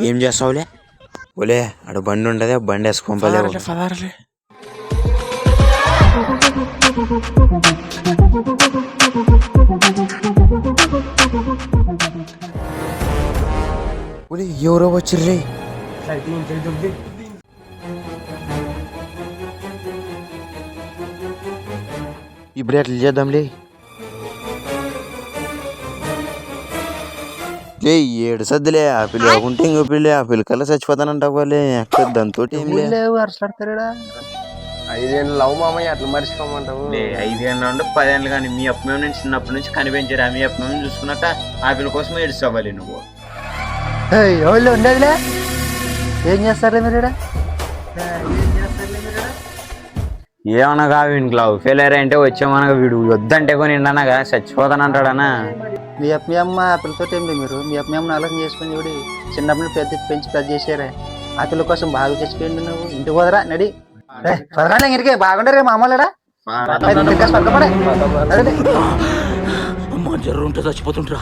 ఏం చేస్తావులే? ఓలే ఆడ బండి ఉంటది ఆ బండి వేసుకోలే పదారలే ఎవరో వచ్చిర్రే? ఇప్పుడు అట్లా చేద్దాంలే. లే ఏడు సద్దులే ఆ పిల్ల ఉంటే ఇంకో పిల్ల ఆ పిల్ల కల్లా చచ్చిపోతానంటావు వాళ్ళే ఎక్కడ దాంతో ఏం ఐదేళ్ళు లవ్ మామయ్య అట్లా మర్చిపోమంటావు. ఐదేళ్ళ నుండి పదేళ్ళు కానీ మీ అప్పమేం నుంచి చిన్నప్పటి నుంచి కనిపించారు? మీ అప్పమేం చూసుకున్నాక ఆపిల కోసం ఏడుస్తావాలి నువ్వు? ఎవరు ఉండేదిలే? ఏం చేస్తారా మీరు? ఏమనగా వీనికి లవ్ ఫెయిలర్ అంటే వచ్చామనగా వీడు వద్దంటే కొని అనగా చచ్చిపోతానంటాడనా? మీ అప్ప మీ అమ్మ ఆ పిల్లతో ఏం లేదు మీరు? మీ అప్ప మీ అమ్మని ఆలోచన చేసుకుని చూడి చిన్నప్పుడు పెద్ద పెంచి పెద్ద చేసారే ఆ పిల్ల కోసం బాగా చచ్చిపోయింది నువ్వు. ఇంటికి పోదరా నడి. పదరా ఇంటికి బాగుండరే మా అమ్మలేడా అమ్మ జర్రు ఉంటే చచ్చిపోతుంటరా